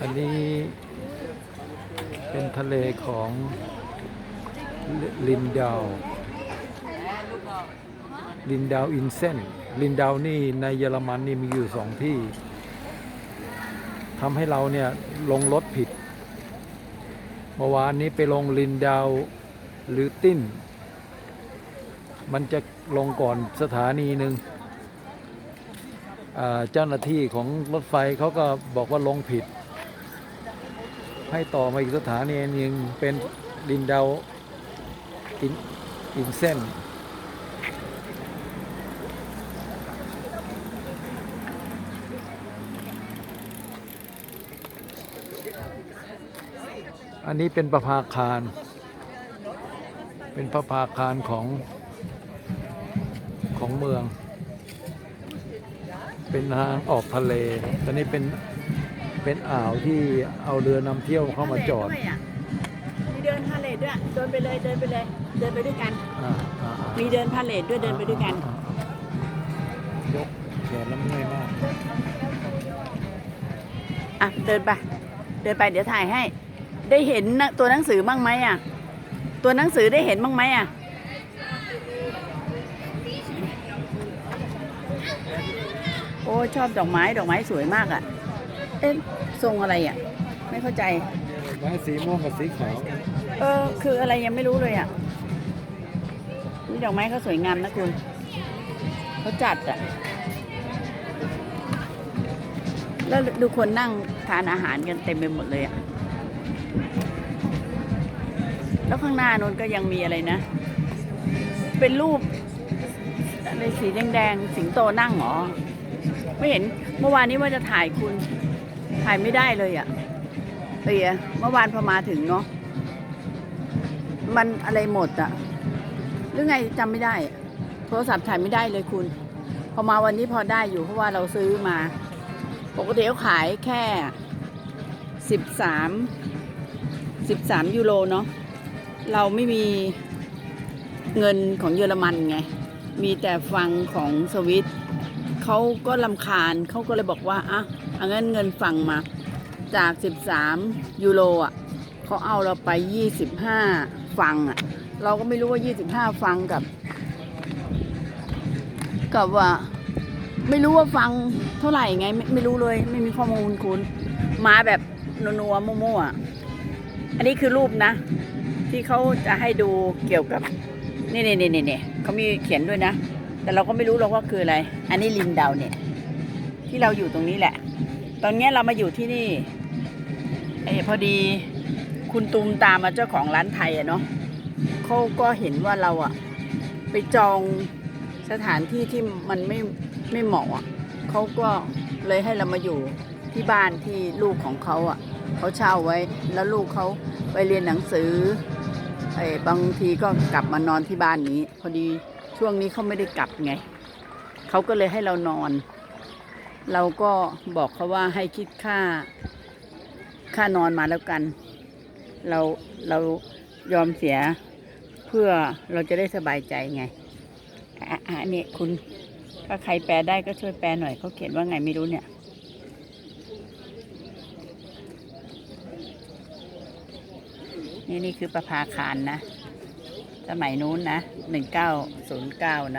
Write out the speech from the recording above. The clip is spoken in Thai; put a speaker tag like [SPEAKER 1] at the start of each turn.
[SPEAKER 1] อันนี้เป็นทะเลของลินดาว ลินดาวอินเซน ลินดาวนี่ในเยอรมันนี่มีอยู่สองที่ทำให้เราเนี่ยลงรถผิด เมื่อวานนี้ไปลงลินดาวหรือติ้น มันจะลงก่อนสถานีหนึ่งเจ้าหน้าที่ของรถไฟเขาก็บอกว่าลงผิด ให้ต่อมาอีกสถานีหนึ่งเป็นลินเดาอินอินเซนอันนี้เป็นประภาคาร เป็นประภาคารของ ของเมือง เป็นทางออกทะเลตอนนี้เป็นเป็นอ่าวที่เอาเรือนำเที่ยวเข้ามาจอด
[SPEAKER 2] ด้วยะมีเดินพาเลทด้วยเดินไปเลยเดินไปเลย เดินไปด้วยกัน
[SPEAKER 1] อ่าอ่าอ่า
[SPEAKER 2] มีเดินพาเลทด้วยเดินไปด้วยกัน
[SPEAKER 1] อ่าอ่ายกแขนแล้วเมื่อยมาก
[SPEAKER 2] อะ เดินไป เดินไปเดี๋ยวถ่ายให้ ได้เห็นนะตัวหนังสือบ้างไหมอะ ตัวหนังสือได้เห็นบ้างไหมอะ โอ้ชอบดอกไม้ดอกไม้สวยมากอะ เอ๊ะทรงอะไรอะ ไม่เข้าใจ
[SPEAKER 1] ไม้สีม่วงกับสีขาว
[SPEAKER 2] เออ คืออะไรยังไม่รู้เลยอะนี่ดอกไม้เขาสวยงามนะคุณเขาจัดอะ แล้วดูคนนั่งทานอาหารกันเต็มไปหมดเลยอะ แล้วข้างหน้านู้นก็ยังมีอะไรนะ เป็นรูปอะไรสีแดงๆ สิงโตนั่งเหรอ ไม่เห็นเมื่อวานนี้ว่าจะถ่ายคุณ ถ่ายไม่ได้เลยอะเตียเมื่อวานพอมาถึงเนาะมันอะไรหมดอะหรือไงจำไม่ได้ โทรศัพท์ถ่ายไม่ได้เลยคุณ พอมาวันนี้พอได้อยู่เพราะว่าเราซื้อมา ปกติเขาขายแค่สิบสามสิบสามยูโรเนาะเราไม่มีเงินของเยอรมันไง มีแต่ฟังของสวิต เขาก็ลำคาญเขาก็เลยบอกว่าอะเอางั้นเงินฟังมา จาก 13 ยูโรอะเขาเอาเราไป 25 ฟังอะ เราก็ไม่รู้ว่า 25 ฟังกับ กับว่า ไม่รู้ว่าฟังเท่าไหร่ไง ไม่ไม่รู้เลย ไม่มีข้อมูลคุณ มาแบบนัวๆมั่วๆอะอันนี้คือรูปนะ ที่เขาจะให้ดูเกี่ยวกับ นี่นี่นี่นี่เขามีเขียนด้วยนะ แต่เราก็ไม่รู้หรอกว่าคืออะไร อันนี้ลินดาวเนี่ย ที่เราอยู่ตรงนี้แหละ ตอนนี้เรามาอยู่ที่นี่เอพอดีคุณตูมตามมาเจ้าของร้านไทยอะเนาะเขาก็เห็นว่าเราอะไปจองสถานที่ที่มันไม่ไม่เหมาะอะเขาก็เลยให้เรามาอยู่ที่บ้านที่ลูกของเขาอะเขาเช่าไว้ แล้วลูกเขาไปเรียนหนังสือไอ้บางทีก็กลับมานอนที่บ้านนี้ พอดี ช่วงนี้เขาไม่ได้กลับไง เขาก็เลยให้เรานอน เราก็บอกเขาว่าให้คิดค่า ค่านอนมาแล้วกัน เราเรายอมเสียเพื่อเราจะได้สบายใจไงอะอะอันนี้คุณถ้าใครแปลได้ก็ช่วยแปลหน่อยเขาเขียนว่าไงไม่รู้เนี่ยนี่นี่คือประภาคารนะ สมัยนู้นนะหนึ่งเก้าศูนย์เก้านะ